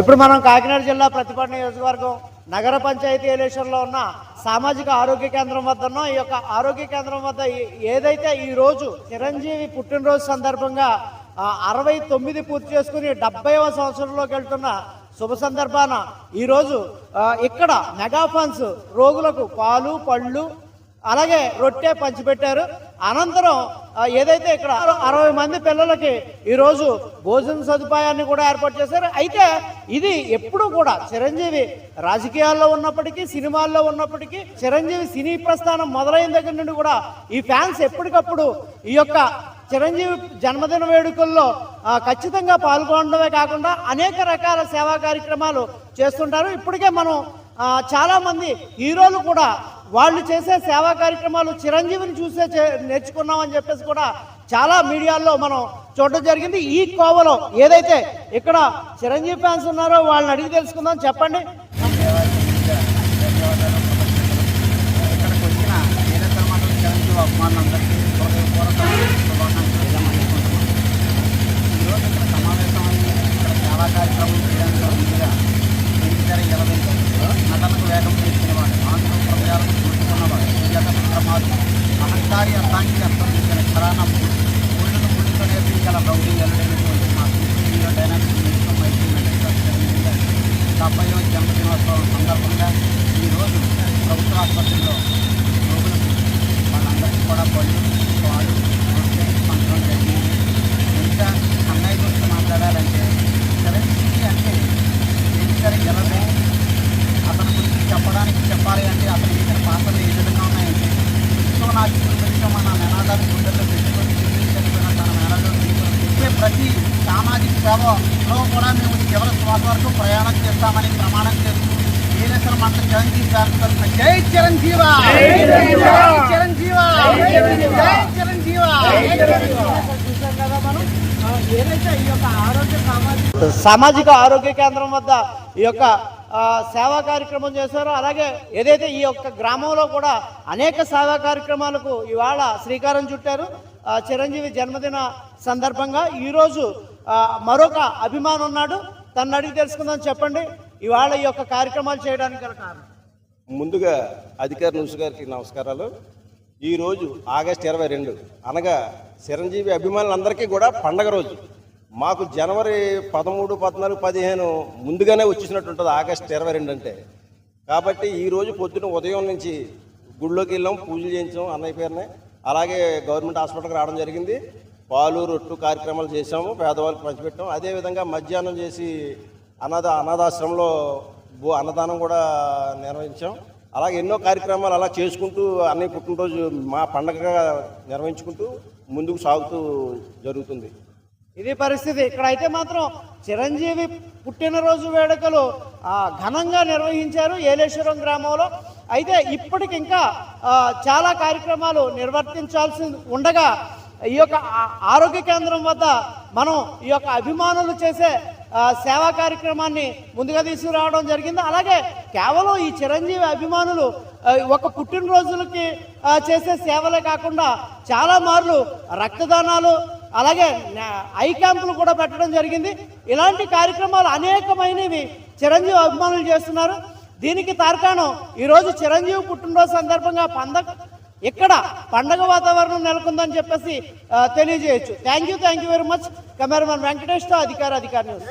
ఇప్పుడు మనం కాకినాడ జిల్లా ప్రతిపాడు నియోజకవర్గం నగర పంచాయతీ ఎలక్షన్లో ఉన్న సామాజిక ఆరోగ్య కేంద్రం వద్ద ఉన్నాం ఈ యొక్క ఆరోగ్య కేంద్రం వద్ద ఏదైతే ఈరోజు చిరంజీవి పుట్టినరోజు సందర్భంగా అరవై తొమ్మిది పూర్తి చేసుకుని డెబ్బైవ సంవత్సరంలోకి వెళ్తున్న శుభ సందర్భాన ఈరోజు ఇక్కడ మెగాఫాన్స్ రోగులకు పాలు పళ్ళు అలాగే రొట్టె పంచిపెట్టారు. అనంతరం ఏదైతే ఇక్కడ అరవై మంది పిల్లలకి ఈరోజు భోజన సదుపాయాన్ని కూడా ఏర్పాటు చేశారు. అయితే ఇది ఎప్పుడు కూడా చిరంజీవి రాజకీయాల్లో ఉన్నప్పటికీ సినిమాల్లో ఉన్నప్పటికీ చిరంజీవి సినీ ప్రస్థానం మొదలైన దగ్గర నుండి కూడా ఈ ఫ్యాన్స్ ఎప్పటికప్పుడు ఈ యొక్క చిరంజీవి జన్మదిన వేడుకల్లో ఖచ్చితంగా పాల్గొనడమే కాకుండా అనేక రకాల సేవా కార్యక్రమాలు చేస్తుంటారు. ఇప్పటికే మనం చాలామంది హీరోలు కూడా వాళ్ళు చేసే సేవా కార్యక్రమాలు చిరంజీవిని చూసే నేర్చుకున్నామని చెప్పేసి కూడా చాలా మీడియాల్లో మనం చూడడం జరిగింది. ఈ కోవలో ఏదైతే ఇక్కడ చిరంజీవి ఫ్యాన్స్ ఉన్నారో వాళ్ళని అడిగి తెలుసుకుందాం. చెప్పండి. ఇక్కడికి వచ్చిన చిరంజీవి అభిమానులందరికీ హృదయపూర్వక శుభాకాంక్షలు తెలియజేసుకుంటున్నాం. ఈరోజు ఇక్కడ సమావేశం అయ్యి ఇక్కడ చాలా కార్యక్రమాలు చేయడానికి ముందుగా ఎన్నికల ఇరవై నటనకు వేగం చేసినవాడు ఆంధ్ర హృదయాలను చూసుకున్నవాడు జగన్ ప్రమాదం. అహంకారి అర్థానికి అర్థం చేసిన కరానప్పుడు ముళ్ళను ముళ్ళుతో నేర్పించాల రౌడీ ఎల్లడైనటువంటి మా హీరో డైనామిక్ మినిస్టర్ మైత్రి డెబ్బై జన్మదినోత్సవం సందర్భంగా ఈరోజు ప్రభుత్వ ఆసుపత్రిలో రోగులకు వాళ్ళందరికీ కూడా పళ్ళు పాలు రొట్టె పంచడం జరిగింది ఇంకా అన్నయ్య గురించి మాట్లాడాలంటే చిరంజీవి అంటే ఎన్నికల ఇరవై అతని గురించి అంటే అతను చేసిన పాత్రలు ఏ విధంగా ఉన్నాయంటే విశ్వ నాయకుడు విశ్వం అన్న నినాదాన్ని గుండెల్లో పెట్టుకొని చనిపోయిన తన మేనలో చేసే ప్రతి సామాజిక సేవలో కూడా మేము చివరి శ్వాస వరకు ప్రయాణం చేస్తామని ప్రమాణం చేస్తూ ఏలేశ్వర మండల చిరంజీవి గారి తరఫున జై చిరంజీవ! జై చిరంజీవ! జై మనం? సామాజిక సామాజిక ఆరోగ్య కేంద్రం వద్ద ఈ యొక్క సేవా కార్యక్రమం చేశారో అలాగే ఏదైతే ఈ యొక్క గ్రామంలో కూడా అనేక సేవా కార్యక్రమాలకు ఇవాళ శ్రీకారం చుట్టారు. చిరంజీవి జన్మదిన సందర్భంగా ఈరోజు మరొక అభిమానం ఉన్నాడు. తను అడిగి తెలుసుకుందాం చెప్పండి. ఇవాళ ఈ యొక్క కార్యక్రమాలు చేయడానికి గల కారణం? ముందుగా అధికారి నుంచి గారికి నమస్కారాలు. ఈరోజు ఆగస్ట్ ఇరవై రెండు అనగా చిరంజీవి అభిమానులందరికీ కూడా పండగ రోజు. మాకు జనవరి పదమూడు పద్నాలుగు పదిహేను ముందుగానే వచ్చేసినట్టు ఉంటుంది ఆగస్ట్ ఇరవై రెండు అంటే. కాబట్టి ఈరోజు పొద్దున ఉదయం నుంచి గుళ్ళోకి వెళ్ళాం పూజలు చేయించాం అన్నయ్య పేరునే. అలాగే గవర్నమెంట్ హాస్పిటల్కి రావడం జరిగింది. పాలు రొట్టు కార్యక్రమాలు చేసాము పేదవాళ్ళకి పంచిపెట్టాం. అదేవిధంగా మధ్యాహ్నం చేసి అనాథ అనాథాశ్రమంలో భూ అన్నదానం కూడా నిర్వహించాం. అలాగే ఎన్నో కార్యక్రమాలు అలా చేసుకుంటూ అన్నయ్య పుట్టినరోజు మా పండగగా నిర్వహించుకుంటూ ముందుకు సాగుతూ జరుగుతుంది. ఇది పరిస్థితి. ఇక్కడైతే మాత్రం చిరంజీవి పుట్టినరోజు వేడుకలు ఘనంగా నిర్వహించారు ఏలేశ్వరం గ్రామంలో. అయితే ఇప్పటికి ఇంకా చాలా కార్యక్రమాలు నిర్వర్తించాల్సి ఉండగా ఈ యొక్క ఆరోగ్య కేంద్రం వద్ద మనం ఈ యొక్క అభిమానులు చేసే సేవా కార్యక్రమాన్ని ముందుగా తీసుకురావడం జరిగింది. అలాగే కేవలం ఈ చిరంజీవి అభిమానులు ఒక పుట్టినరోజులకి చేసే సేవలే కాకుండా చాలా మార్లు రక్తదానాలు అలాగే ఐ క్యాంపులు కూడా పెట్టడం జరిగింది. ఇలాంటి కార్యక్రమాలు అనేకమైనవి. చిరంజీవి అభిమానులు చేస్తున్నారు. దీనికి తార్కాణం ఈరోజు చిరంజీవి పుట్టినరోజు సందర్భంగా పండగ ఇక్కడ పండగ వాతావరణం నెలకొందని చెప్పేసి తెలియజేయచ్చు. Thank you thank you very much cameraman వెంకటేష్తో అధికార అధికారి న్యూస్